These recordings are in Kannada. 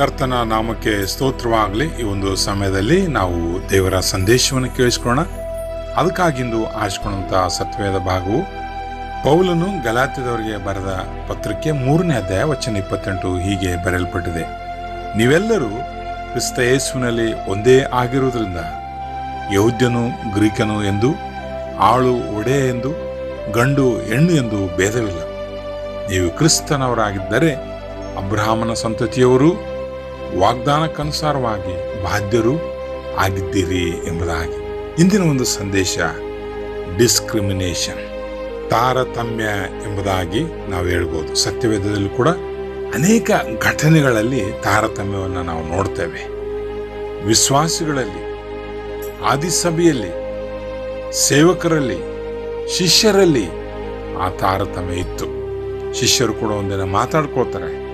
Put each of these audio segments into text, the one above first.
ಕರ್ತನ ನಾಮಕ್ಕೆ ಸ್ತೋತ್ರವಾಗಲಿ. ಈ ಒಂದು ಸಮಯದಲ್ಲಿ ನಾವು ದೇವರ ಸಂದೇಶವನ್ನು ಕೇಳಿಸ್ಕೊಳ್ಳೋಣ. ಅದಕ್ಕಾಗಿಂದು ಆರಿಸಿಕೊಂಡಂಥ ಸತ್ವೇದ ಭಾಗವು ಪೌಲನು ಗಲಾತ್ಯದವರಿಗೆ ಬರೆದ ಪತ್ರಕ್ಕೆ ಮೂರನೇ ಅಧ್ಯಾಯ ವಚನ ಇಪ್ಪತ್ತೆಂಟು ಹೀಗೆ ಬರೆಯಲ್ಪಟ್ಟಿದೆ. ನೀವೆಲ್ಲರೂ ಕ್ರಿಸ್ತ ಯೇಸುವಿನಲ್ಲಿ ಒಂದೇ ಆಗಿರುವುದರಿಂದ ಯೌದ್ಯನು ಗ್ರೀಕನು ಎಂದು, ಆಳು ಒಡೆ ಎಂದು, ಗಂಡು ಹೆಣ್ಣು ಎಂದು ಭೇದವಿಲ್ಲ. ನೀವು ಕ್ರಿಸ್ತನವರಾಗಿದ್ದರೆ ಅಬ್ರಹಾಮನ ಸಂತತಿಯವರು ವಾಗ್ದಾನಕ್ಕನುಸಾರವಾಗಿ ಬಾಧ್ಯರು ಆಗಿದ್ದೀರಿ ಎಂಬುದಾಗಿ. ಇಂದಿನ ಒಂದು ಸಂದೇಶ ಡಿಸ್ಕ್ರಿಮಿನೇಷನ್ ತಾರತಮ್ಯ ಎಂಬುದಾಗಿ ನಾವು ಹೇಳ್ಬೋದು. ಸತ್ಯವೇದದಲ್ಲಿ ಕೂಡ ಅನೇಕ ಘಟನೆಗಳಲ್ಲಿ ತಾರತಮ್ಯವನ್ನು ನಾವು ನೋಡ್ತೇವೆ. ವಿಶ್ವಾಸಿಗಳಲ್ಲಿ, ಆದಿಸಭೆಯಲ್ಲಿ, ಸೇವಕರಲ್ಲಿ, ಶಿಷ್ಯರಲ್ಲಿ ಆ ತಾರತಮ್ಯ ಇತ್ತು. ಶಿಷ್ಯರು ಕೂಡ ಒಂದಿನ ಮಾತಾಡ್ಕೊಳ್ತಾರೆ.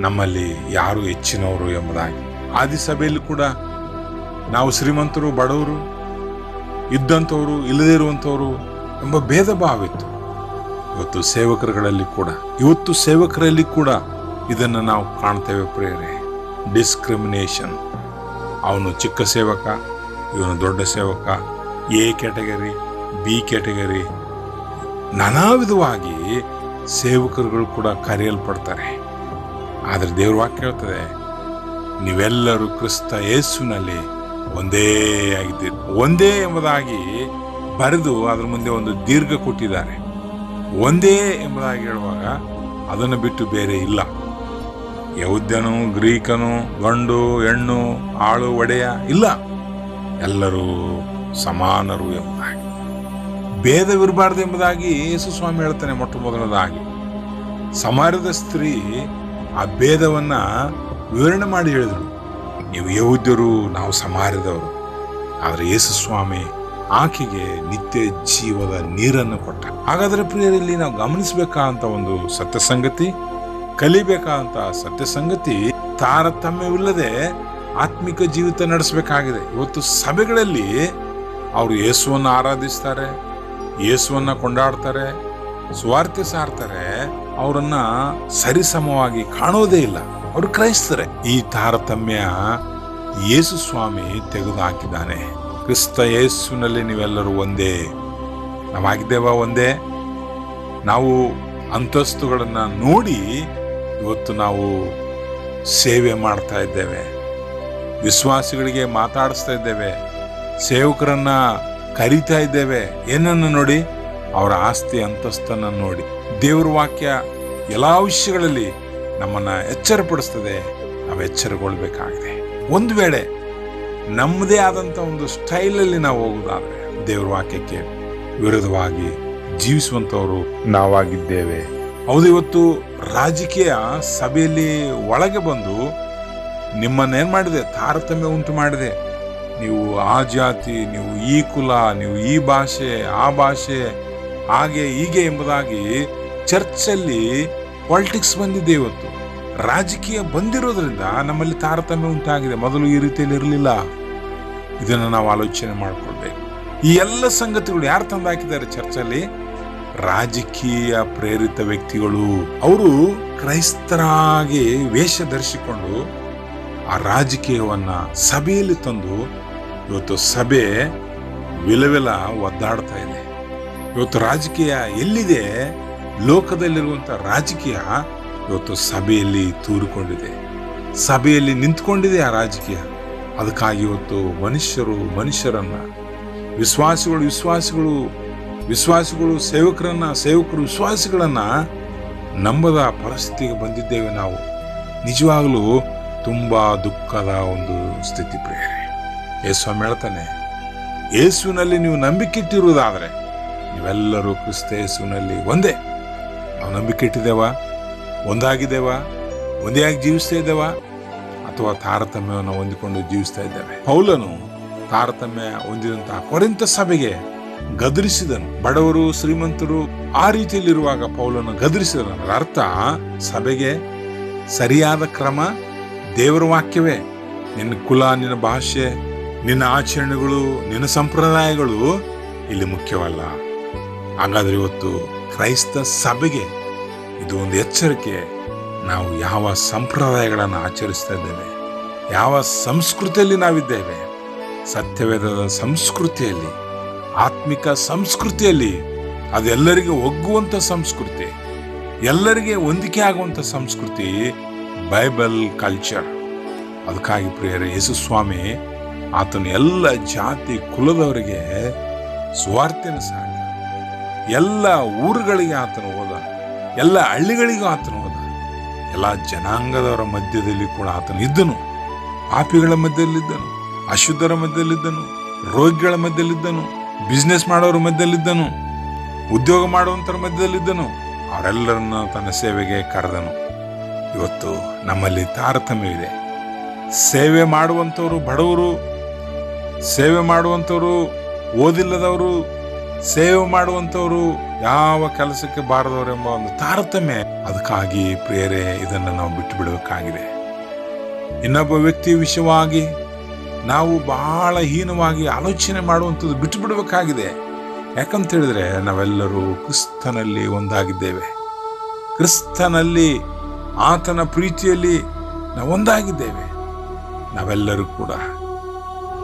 ನಮ್ಮಲ್ಲಿ ಯಾರು ಹೆಚ್ಚಿನವರು ಎಂಬುದಾಗಿ. ಆದಿಸಭೆಯಲ್ಲಿ ಕೂಡ ನಾವು ಶ್ರೀಮಂತರು, ಬಡವರು, ಇದ್ದಂಥವರು ಇಲ್ಲದೇ ಇರುವಂಥವರು ಎಂಬ ಭೇದ ಭಾವ ಇತ್ತು ಇವತ್ತು ಸೇವಕರುಗಳಲ್ಲಿ ಕೂಡ, ಇವತ್ತು ಸೇವಕರಲ್ಲಿ ಕೂಡ ಇದನ್ನು ನಾವು ಕಾಣ್ತೇವೆ ಪ್ರೇರೆ ಡಿಸ್ಕ್ರಿಮಿನೇಷನ್ ಅವನು ಚಿಕ್ಕ ಸೇವಕ, ಇವನು ದೊಡ್ಡ ಸೇವಕ, ಎ ಕ್ಯಾಟಗರಿ, ಬಿ ಕ್ಯಾಟಗರಿ, ನಾನಾ ವಿಧವಾಗಿ ಸೇವಕರುಗಳು ಕೂಡ ಕರೆಯಲ್ಪಡ್ತಾರೆ. ಆದರೆ ದೇವ್ರ ವಾಕ್ಯ ಹೇಳ್ತದೆ ನೀವೆಲ್ಲರೂ ಕ್ರಿಸ್ತ ಯೇಸುನಲ್ಲಿ ಒಂದೇ ಆಗಿದ್ದೀರಿ. ಒಂದೇ ಎಂಬುದಾಗಿ ಬರೆದು ಅದ್ರ ಮುಂದೆ ಒಂದು ದೀರ್ಘ ಕೊಟ್ಟಿದ್ದಾರೆ. ಒಂದೇ ಎಂಬುದಾಗಿ ಹೇಳುವಾಗ ಅದನ್ನು ಬಿಟ್ಟು ಬೇರೆ ಇಲ್ಲ. ಯೌದ್ಯನು ಗ್ರೀಕನು, ಗಂಡು, ಹೆಣ್ಣು, ಆಳು, ಒಡೆಯ ಇಲ್ಲ. ಎಲ್ಲರೂ ಸಮಾನರು ಎಂಬುದಾಗಿ. ಭೇದವಿರಬಾರ್ದು ಎಂಬುದಾಗಿ ಯೇಸು ಸ್ವಾಮಿ ಹೇಳ್ತಾನೆ ಮೊಟ್ಟ ಮೊದಲನೇದಾಗಿ. ಸಮಾಜದ ಸ್ತ್ರೀ ಆ ಭೇದವನ್ನ ವಿವರಣೆ ಮಾಡಿ ಹೇಳಿದರು. ನೀವು ಯಹುದ್ಯರು, ನಾವು ಸಮಾರ್ಯದವರು. ಆದರೆ ಯೇಸು ಸ್ವಾಮಿ ಆಕೆಗೆ ನಿತ್ಯ ಜೀವದ ನೀರನ್ನು ಕೊಟ್ಟ. ಹಾಗಾದ್ರೆ ಪ್ರಿಯರಲ್ಲಿ ನಾವು ಗಮನಿಸಬೇಕಾದಂತ ಒಂದು ಸತ್ಯ ಸಂಗತಿ ಕಲಿಬೇಕಾದಂತ ಸತ್ಯ ಸಂಗತಿ ತಾರತಮ್ಯವಿಲ್ಲದೆ ಆತ್ಮಿಕ ಜೀವಿತ ನಡೆಸಬೇಕಾಗಿದೆ. ಇವತ್ತು ಸಭೆಗಳಲ್ಲಿ ಅವರು ಯೇಸುವನ್ನು ಆರಾಧಿಸ್ತಾರೆ, ಯೇಸುವನ್ನು ಕೊಂಡಾಡ್ತಾರೆ ಸ್ವಾರ್ಥ ಸಾರ್ತಾರೆ ಅವರನ್ನ ಸರಿಸಮವಾಗಿ ಕಾಣೋದೇ ಇಲ್ಲ. ಅವರು ಕ್ರೈಸ್ತರೆ. ಈ ತಾರತಮ್ಯ ಯೇಸು ಸ್ವಾಮಿ ತೆಗೆದು ಹಾಕಿದ್ದಾನೆ ಕ್ರಿಸ್ತ ಯೇಸುವಿನಲ್ಲಿ ನೀವೆಲ್ಲರೂ ಒಂದೇ. ನಾವಾಗಿದ್ದೇವ ಒಂದೇ? ನಾವು ಅಂತಸ್ತುಗಳನ್ನು ನೋಡಿ ಇವತ್ತು ನಾವು ಸೇವೆ ಮಾಡ್ತಾ ಇದ್ದೇವೆ. ವಿಶ್ವಾಸಿಗಳಿಗೆ ಮಾತಾಡಿಸ್ತಾ ಇದ್ದೇವೆ. ಸೇವಕರನ್ನ ಕರೀತಾ ಇದ್ದೇವೆ. ಏನನ್ನು ನೋಡಿ? ಅವರ ಆಸ್ತಿ ಅಂತಸ್ತನ್ನು ನೋಡಿ. ದೇವ್ರ ವಾಕ್ಯ ಎಲ್ಲ ವಿಷಯಗಳಲ್ಲಿ ನಮ್ಮನ್ನು ಎಚ್ಚರಪಡಿಸ್ತದೆ. ನಾವು ಎಚ್ಚರಗೊಳ್ಬೇಕಾಗಿದೆ. ಒಂದು ವೇಳೆ ನಮ್ಮದೇ ಆದಂಥ ಒಂದು ಸ್ಟೈಲಲ್ಲಿ ನಾವು ಹೋಗೋದಾದರೆ ದೇವ್ರ ವಾಕ್ಯಕ್ಕೆ ವಿರೋಧವಾಗಿ ಜೀವಿಸುವಂಥವರು ನಾವಾಗಿದ್ದೇವೆ. ಹೌದು, ಇವತ್ತು ರಾಜಕೀಯ ಸಭೆಯಲ್ಲಿ ಒಳಗೆ ಬಂದು ನಿಮ್ಮನ್ನೇನ್ ಮಾಡಿದೆ? ತಾರತಮ್ಯ ಉಂಟು ಮಾಡಿದೆ. ನೀವು ಆ ಜಾತಿ, ನೀವು ಈ ಕುಲ, ನೀವು ಈ ಭಾಷೆ, ಆ ಭಾಷೆ ಹಾಗೆ ಹೀಗೆ ಎಂಬುದಾಗಿ ಚರ್ಚಲ್ಲಿ ಪಾಲಿಟಿಕ್ಸ್ ಬಂದಿದೆ ಇವತ್ತು. ರಾಜಕೀಯ ಬಂದಿರೋದ್ರಿಂದ ನಮ್ಮಲ್ಲಿ ತಾರತಮ್ಯ ಉಂಟಾಗಿದೆ. ಮೊದಲು ಈ ರೀತಿಯಲ್ಲಿ ಇರಲಿಲ್ಲ. ಇದನ್ನು ನಾವು ಆಲೋಚನೆ ಮಾಡಿಕೊಳ್ಬೇಕು. ಈ ಎಲ್ಲ ಸಂಗತಿಗಳು ಯಾರು ತಂದು ಹಾಕಿದ್ದಾರೆ ಚರ್ಚಲ್ಲಿ ರಾಜಕೀಯ ಪ್ರೇರಿತ ವ್ಯಕ್ತಿಗಳು. ಅವರು ಕ್ರೈಸ್ತರಾಗಿ ವೇಷ ಧರಿಸಿಕೊಂಡು ಆ ರಾಜಕೀಯವನ್ನ ಸಭೆಯಲ್ಲಿ ತಂದು ಇವತ್ತು ಸಭೆ ವಿಲವಿಲ ಒದ್ದಾಡ್ತಾ ಇದೆ. ಇವತ್ತು ರಾಜಕೀಯ ಎಲ್ಲಿದೆ? ಲೋಕದಲ್ಲಿರುವಂತ ರಾಜಕೀಯ ಇವತ್ತು ಸಭೆಯಲ್ಲಿ ತೂರಿಕೊಂಡಿದೆ. ಸಭೆಯಲ್ಲಿ ನಿಂತ್ಕೊಂಡಿದೆ ಆ ರಾಜಕೀಯ. ಅದಕ್ಕಾಗಿ ಇವತ್ತು ಮನುಷ್ಯರು ಮನುಷ್ಯರನ್ನ, ವಿಶ್ವಾಸಿಗಳು ವಿಶ್ವಾಸಿಗಳು ವಿಶ್ವಾಸಿಗಳು ಸೇವಕರನ್ನ, ಸೇವಕರು ವಿಶ್ವಾಸಿಗಳನ್ನ ನಂಬದ ಪರಿಸ್ಥಿತಿಗೆ ಬಂದಿದ್ದೇವೆ ನಾವು. ನಿಜವಾಗಲೂ ತುಂಬಾ ದುಃಖದ ಒಂದು ಸ್ಥಿತಿ ಪ್ರೇರಿ ಯೇಸ್ವಾಮಿ ಹೇಳ್ತಾನೆ, ಯೇಸುವಿನಲ್ಲಿ ನೀವು ನಂಬಿಕೆ ಇಟ್ಟಿರುವುದಾದ್ರೆ ನೀವೆಲ್ಲರೂ ಕ್ರಿಸ್ತೇಸುವಿನಲ್ಲಿ ಒಂದೇ. ನಾವು ನಂಬಿಕೆ ಇಟ್ಟಿದ್ದೇವಾ? ಒಂದಾಗಿದ್ದೇವಾ? ಒಂದೇ ಆಗಿ ಜೀವಿಸ್ತಾ ಇದ್ದೇವಾ? ಅಥವಾ ತಾರತಮ್ಯವನ್ನು ಹೊಂದಿಕೊಂಡು ಜೀವಿಸ್ತಾ ಇದ್ದೇವೆ? ಪೌಲನು ತಾರತಮ್ಯ ಹೊಂದಿದಂತಹ ಕೊರೆಂತ ಸಭೆಗೆ ಗದರಿಸಿದನು. ಬಡವರು, ಶ್ರೀಮಂತರು ಆ ರೀತಿಯಲ್ಲಿರುವಾಗ ಪೌಲನ್ನು ಗದರಿಸಿದನು. ಅದರ ಅರ್ಥ, ಸಭೆಗೆ ಸರಿಯಾದ ಕ್ರಮ, ದೇವರ ವಾಕ್ಯವೇ. ನಿನ್ನ ಕುಲ, ನಿನ್ನ ಭಾಷೆ, ನಿನ್ನ ಆಚರಣೆಗಳು, ನಿನ್ನ ಸಂಪ್ರದಾಯಗಳು ಇಲ್ಲಿ ಮುಖ್ಯವಲ್ಲ. ಹಾಗಾದ್ರೆ ಇವತ್ತು ಕ್ರೈಸ್ತ ಸಭೆಗೆ ಇದು ಒಂದು ಎಚ್ಚರಿಕೆ. ನಾವು ಯಾವ ಸಂಪ್ರದಾಯಗಳನ್ನು ಆಚರಿಸ್ತಾ ಇದ್ದೇವೆ, ಯಾವ ಸಂಸ್ಕೃತಿಯಲ್ಲಿ ನಾವಿದ್ದೇವೆ, ಸತ್ಯವೇದದ ಸಂಸ್ಕೃತಿಯಲ್ಲಿ, ಆತ್ಮಿಕ ಸಂಸ್ಕೃತಿಯಲ್ಲಿ ಅದೆಲ್ಲರಿಗೆ ಒಗ್ಗುವಂಥ ಸಂಸ್ಕೃತಿ, ಎಲ್ಲರಿಗೆ ಹೊಂದಿಕೆ ಆಗುವಂಥ ಸಂಸ್ಕೃತಿ, ಬೈಬಲ್ ಕಲ್ಚರ್. ಅದಕ್ಕಾಗಿ ಪ್ರಿಯರೇ, ಯೇಸು ಸ್ವಾಮಿ ಆತನ ಎಲ್ಲ ಜಾತಿ, ಕುಲದವರಿಗೆ ಸುವಾರ್ತೆನ ಸಾರಿ. ಎಲ್ಲ ಊರುಗಳಿಗೆ ಆತನ ಹೋದ, ಎಲ್ಲ ಹಳ್ಳಿಗಳಿಗೂ ಆತನ ಹೋದ, ಎಲ್ಲ ಜನಾಂಗದವರ ಮಧ್ಯದಲ್ಲಿ ಕೂಡ ಆತನು ಇದ್ದನು. ಪಾಪಿಗಳ ಮಧ್ಯದಲ್ಲಿದ್ದನು, ಅಶುದ್ಧರ ಮಧ್ಯದಲ್ಲಿದ್ದನು, ರೋಗಿಗಳ ಮಧ್ಯದಲ್ಲಿದ್ದನು ಬಿಸ್ನೆಸ್ ಮಾಡೋರ ಮಧ್ಯದಲ್ಲಿದ್ದನು, ಉದ್ಯೋಗ ಮಾಡುವಂಥರ ಮಧ್ಯದಲ್ಲಿದ್ದನು, ಅವರೆಲ್ಲರನ್ನ ತನ್ನ ಸೇವೆಗೆ ಕರೆದನು. ಇವತ್ತು ನಮ್ಮಲ್ಲಿ ತಾರತಮ್ಯವಿದೆ ಸೇವೆ ಮಾಡುವಂಥವರು ಬಡವರು, ಸೇವೆ ಮಾಡುವಂಥವರು ಓದಿಲ್ಲದವರು ಸೇವೆ ಮಾಡುವಂಥವರು ಯಾವ ಕೆಲಸಕ್ಕೆ ಬಾರದವರು ಎಂಬ ಒಂದು ತಾರತಮ್ಯ ಅದಕ್ಕಾಗಿ ಪ್ರೇರೆ ಇದನ್ನು ನಾವು ಬಿಟ್ಟು ಬಿಡಬೇಕಾಗಿದೆ ಇನ್ನೊಬ್ಬ ವ್ಯಕ್ತಿಯ ವಿಷಯವಾಗಿ ನಾವು ಬಹಳ ಹೀನವಾಗಿ ಆಲೋಚನೆ ಮಾಡುವಂಥದ್ದು ಬಿಟ್ಟು ಬಿಡಬೇಕಾಗಿದೆ ಯಾಕಂತ ಹೇಳಿದ್ರೆ, ನಾವೆಲ್ಲರೂ ಕ್ರಿಸ್ತನಲ್ಲಿ ಒಂದಾಗಿದ್ದೇವೆ. ಕ್ರಿಸ್ತನಲ್ಲಿ, ಆತನ ಪ್ರೀತಿಯಲ್ಲಿ ನಾವು ಒಂದಾಗಿದ್ದೇವೆ. ನಾವೆಲ್ಲರೂ ಕೂಡ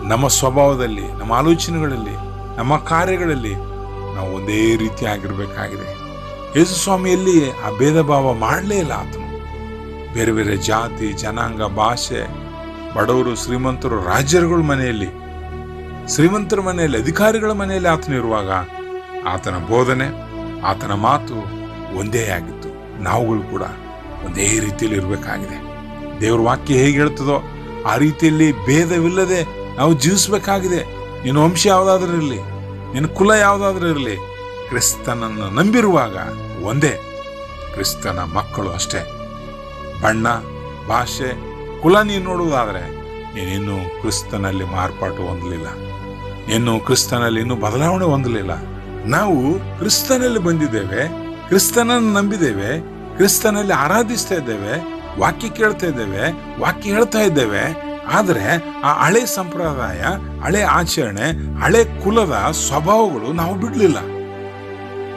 ನಮ್ಮ ಸ್ವಭಾವದಲ್ಲಿ, ನಮ್ಮ ಆಲೋಚನೆಗಳಲ್ಲಿ ನಮ್ಮ ಕಾರ್ಯಗಳಲ್ಲಿ ನಾವು ಒಂದೇ ರೀತಿ ಆಗಿರಬೇಕಾಗಿದೆ ಯೇಸು ಸ್ವಾಮಿಯಲ್ಲಿ ಆ ಭೇದ ಭಾವ ಮಾಡಲೇ ಇಲ್ಲ ಆತನು. ಬೇರೆ ಬೇರೆ ಜಾತಿ, ಜನಾಂಗ, ಭಾಷೆ, ಬಡವರು, ಶ್ರೀಮಂತರು ರಾಜರುಗಳ ಮನೆಯಲ್ಲಿ, ಶ್ರೀಮಂತರ ಮನೆಯಲ್ಲಿ, ಅಧಿಕಾರಿಗಳ ಮನೆಯಲ್ಲಿ ಆತನು ಇರುವಾಗ ಆತನ ಬೋಧನೆ, ಆತನ ಮಾತು ಒಂದೇ ಆಗಿತ್ತು. ನಾವುಗಳು ಕೂಡ ಒಂದೇ ರೀತಿಯಲ್ಲಿ ಇರಬೇಕಾಗಿದೆ. ದೇವ್ರ ವಾಕ್ಯ ಹೇಗೆ ಹೇಳ್ತದೋ ಆ ರೀತಿಯಲ್ಲಿ ಭೇದವಿಲ್ಲದೆ ನಾವು ಜೀವಿಸಬೇಕಾಗಿದೆ. ನಿನ್ನ ವಂಶ ಯಾವುದಾದ್ರೂ ಇರಲಿ, ನಿನ್ನ ಕುಲ ಯಾವುದಾದ್ರೂ ಇರಲಿ, ಕ್ರಿಸ್ತನನ್ನು ನಂಬಿರುವಾಗ ಒಂದೇ, ಕ್ರಿಸ್ತನ ಮಕ್ಕಳು ಅಷ್ಟೇ. ಬಣ್ಣ, ಭಾಷೆ, ಕುಲ ನೀನು ನೋಡುವುದಾದರೆ ನೀನಿನ್ನೂ ಕ್ರಿಸ್ತನಲ್ಲಿ ಮಾರ್ಪಾಟು ಹೊಂದಲಿಲ್ಲ. ನೀನು ಕ್ರಿಸ್ತನಲ್ಲಿ ಇನ್ನೂ ಬದಲಾವಣೆ ಹೊಂದಲಿಲ್ಲ. ನಾವು ಕ್ರಿಸ್ತನಲ್ಲಿ ಬಂದಿದ್ದೇವೆ, ಕ್ರಿಸ್ತನನ್ನು ನಂಬಿದ್ದೇವೆ, ಕ್ರಿಸ್ತನಲ್ಲಿ ಆರಾಧಿಸ್ತಾ ಇದ್ದೇವೆ, ವಾಕ್ಯ ಕೇಳ್ತಾ ಇದ್ದೇವೆ, ವಾಕ್ಯ ಹೇಳ್ತಾ ಇದ್ದೇವೆ ಆದರೆ ಆ ಹಳೆ ಸಂಪ್ರದಾಯ, ಹಳೆ ಆಚರಣೆ, ಹಳೆ ಕುಲದ ಸ್ವಭಾವಗಳು ನಾವು ಬಿಡಲಿಲ್ಲ.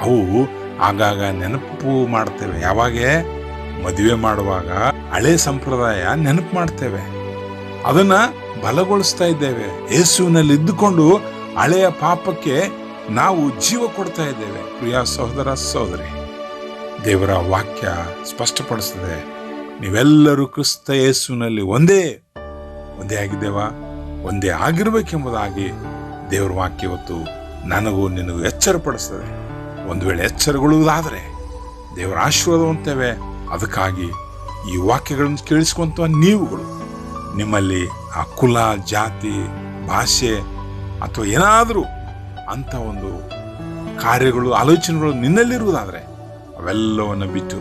ಅವು ಆಗಾಗ ನೆನಪು ಮಾಡ್ತೇವೆ. ಯಾವಾಗೆ? ಮದುವೆ ಮಾಡುವಾಗ ಹಳೆ ಸಂಪ್ರದಾಯ ನೆನಪು ಮಾಡ್ತೇವೆ. ಅದನ್ನ ಬಲಗೊಳಿಸ್ತಾ ಇದ್ದೇವೆ. ಯೇಸುವಿನಲ್ಲಿ ಇದ್ದುಕೊಂಡು ಹಳೆಯ ಪಾಪಕ್ಕೆ ನಾವು ಜೀವ ಕೊಡ್ತಾ ಇದ್ದೇವೆ. ಪ್ರಿಯ ಸಹೋದರ, ಸಹೋದರಿ, ದೇವರ ವಾಕ್ಯ ಸ್ಪಷ್ಟಪಡಿಸ್ತದೆ ನೀವೆಲ್ಲರೂ ಕ್ರಿಸ್ತ ಯೇಸುವಿನಲ್ಲಿ ಒಂದೇ ಒಂದೇ ಆಗಿದ್ದೇವ? ಒಂದೇ ಆಗಿರ್ಬೇಕೆಂಬುದಾಗಿ ದೇವರ ವಾಕ್ಯ ಇವತ್ತು ನನಗೂ ನಿನಗೂ ಎಚ್ಚರಪಡಿಸ್ತದೆ. ಒಂದು ವೇಳೆ ಎಚ್ಚರಗೊಳ್ಳುವುದಾದರೆ ದೇವರ ಆಶೀರ್ವಾದ ಹೊಂತೇವೆ ಅದಕ್ಕಾಗಿ ಈ ವಾಕ್ಯಗಳನ್ನು ಕೇಳಿಸ್ಕೊಂತ ನೀವುಗಳು. ನಿಮ್ಮಲ್ಲಿ ಆ ಕುಲ, ಜಾತಿ, ಭಾಷೆ ಅಥವಾ ಏನಾದರೂ ಅಂಥ ಒಂದು ಕಾರ್ಯಗಳು, ಆಲೋಚನೆಗಳು ನಿನ್ನಲ್ಲಿರುವುದಾದರೆ ಅವೆಲ್ಲವನ್ನು ಬಿಟ್ಟು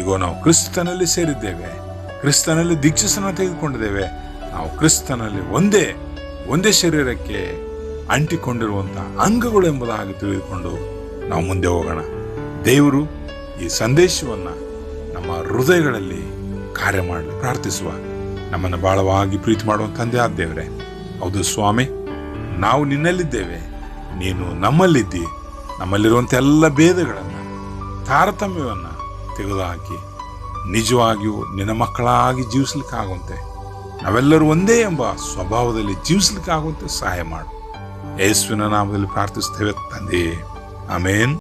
ಈಗ ನಾವು ಕ್ರಿಸ್ತನಲ್ಲಿ ಸೇರಿದ್ದೇವೆ. ಕ್ರಿಸ್ತನಲ್ಲಿ ದೀಕ್ಷಿಸನ್ನು ತೆಗೆದುಕೊಂಡಿದ್ದೇವೆ. ನಾವು ಕ್ರಿಸ್ತನಲ್ಲಿ ಒಂದೇ ಒಂದೇ ಶರೀರಕ್ಕೆ ಅಂಟಿಕೊಂಡಿರುವಂತಹ ಅಂಗಗಳು ಎಂಬುದಾಗಿ ತಿಳಿದುಕೊಂಡು ನಾವು ಮುಂದೆ ಹೋಗೋಣ. ದೇವರು ಈ ಸಂದೇಶವನ್ನು ನಮ್ಮ ಹೃದಯಗಳಲ್ಲಿ ಕಾರ್ಯ ಮಾಡಲು, ಪ್ರಾರ್ಥಿಸುವ. ನಮ್ಮನ್ನು ಬಾಳವಾಗಿ ಪ್ರೀತಿ ಮಾಡುವ ತಂದೆ ಆದ ದೇವರೇ. ಹೌದು ಸ್ವಾಮಿ, ನಾವು ನಿನ್ನಲ್ಲಿದ್ದೇವೆ, ನೀನು ನಮ್ಮಲ್ಲಿದ್ದಿ. ನಮ್ಮಲ್ಲಿರುವಂಥ ಎಲ್ಲ ಭೇದಗಳನ್ನು, ತಾರತಮ್ಯವನ್ನು ತೆಗೆದುಹಾಕಿ, ನಿಜವಾಗಿಯೂ ನಿನ್ನ ಮಕ್ಕಳಾಗಿ ಜೀವಿಸ್ಲಿಕ್ಕಾಗುವಂತೆ ನಾವೆಲ್ಲರೂ ಒಂದೇ ಎಂಬ ಸ್ವಭಾವದಲ್ಲಿ ಜೀವಿಸ್ಲಿಕ್ಕಾಗುವಂತೆ ಸಹಾಯ ಮಾಡು. ಯೇಸುವಿನ ನಾಮದಲ್ಲಿ ಪ್ರಾರ್ಥಿಸ್ತೇವೆ ತಂದೆ. ಆಮೇನ್.